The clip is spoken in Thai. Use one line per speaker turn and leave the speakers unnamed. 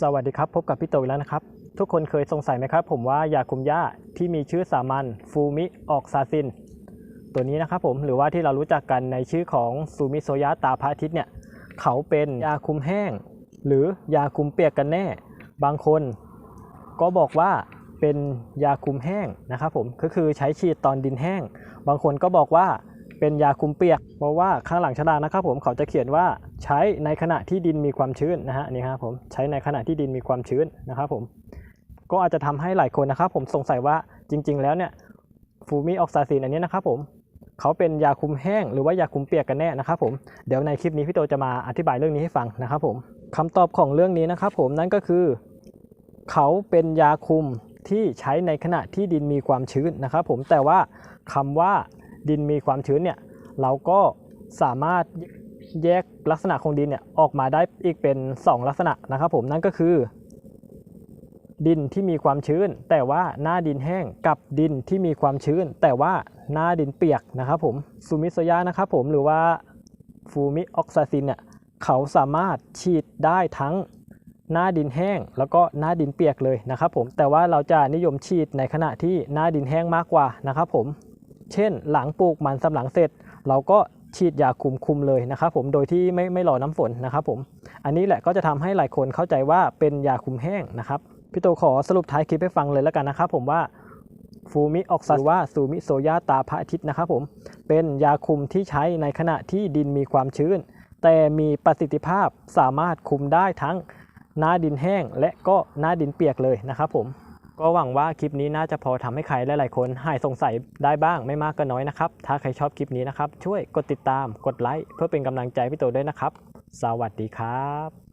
สวัสดีครับ พบกับพี่โตอีกแล้วนะครับ ทุกคนเคยสงสัยไหมครับ ผมว่ายาคุมหญ้าที่มีชื่อสามัญฟูมิออกซาซิน ตัวนี้นะครับผมหรือว่าที่เรารู้จักกันในชื่อของซูมิโซยะตาพระอาทิตย์เนี่ย เขาเป็นยาคุมแห้ง หรือยาคุมเปียกกันแน่ บางคน ก็บอกว่าเป็นยาคุมแห้งนะครับผมก็คือใช้ฉีดตอนดินแห้ง บางคนก็บอกว่า เป็นยาคุมเปียก เพราะว่าข้างหลังฉลากนะครับผมเขาจะเขียนว่าใช้ในขณะที่ดินมีความชื้นนะฮะนี่ครับผมใช้ในขณะที่ดินมีความชื้นนะครับผมก็อาจจะทำให้หลายคนนะครับ ผมสงสัยว่าจริง ๆ แล้วเนี่ยฟูมิออกซาซินอันนี้นะครับผมเขาเป็นยาคุมแห้งหรือว่ายาคุมเปียกกันแน่นะครับผมเดี๋ยวในคลิปนี้พี่โตจะมาอธิบายเรื่องนี้ให้ฟังนะครับผมคำตอบของเรื่องนี้นะครับผมนั่นก็คือเขาเป็นยาคุมที่ใช้ในขณะที่ดินมีความชื้นนะครับผมแต่ว่าคำว่า ดินมีความชื้นเนี่ยเราก็สามารถแยกลักษณะของดินเนี่ยออกมาได้อีกเป็น 2 ลักษณะนะครับผมนั่นก็คือ ดินที่มีความชื้น แต่ว่าหน้าดินแห้งกับดินที่มีความชื้น แต่ว่าหน้าดินเปียกนะครับผมซูมิโซยะนะครับผมหรือว่าฟูมิออกซาซินเนี่ยเขาสามารถฉีดได้ทั้งหน้าดินแห้ง แล้วก็หน้าดินเปียกเลยนะครับผมแต่ว่าเราจะนิยมฉีดในขณะที่หน้าดินแห้งมากกว่านะครับผม เช่น หลังปลูกมันสำหลังเสร็จ เราก็ฉีดยาคุมคุมเลยนะครับผมโดยที่ไม่ไม่รอน้ำฝนนะครับผมอันนี้แหละก็จะทำให้หลายคนเข้าใจว่าเป็นยาคุมแห้งนะครับพี่โตขอสรุปท้ายคลิปให้ฟังเลยแล้วกันนะครับผมว่าฟูมิออกซาว่าซูมิโซยาตาพระอาทิตย์นะครับผมเป็นยาคุมที่ใช้ในขณะที่ดินมีความชื้น แต่มีประสิทธิภาพสามารถคุมได้ทั้งหน้าดินแห้งและก็หน้าดินเปียกเลยนะครับผม ก็หวังว่าคลิปนี้น่าจะพอทำให้ใครหลายๆคนหายสงสัยได้บ้างไม่มากก็น้อยนะครับ ถ้าใครชอบคลิปนี้นะครับ ช่วยกดติดตามกดไลค์เพื่อเป็นกำลังใจพี่โตด้วยนะครับ สวัสดีครับ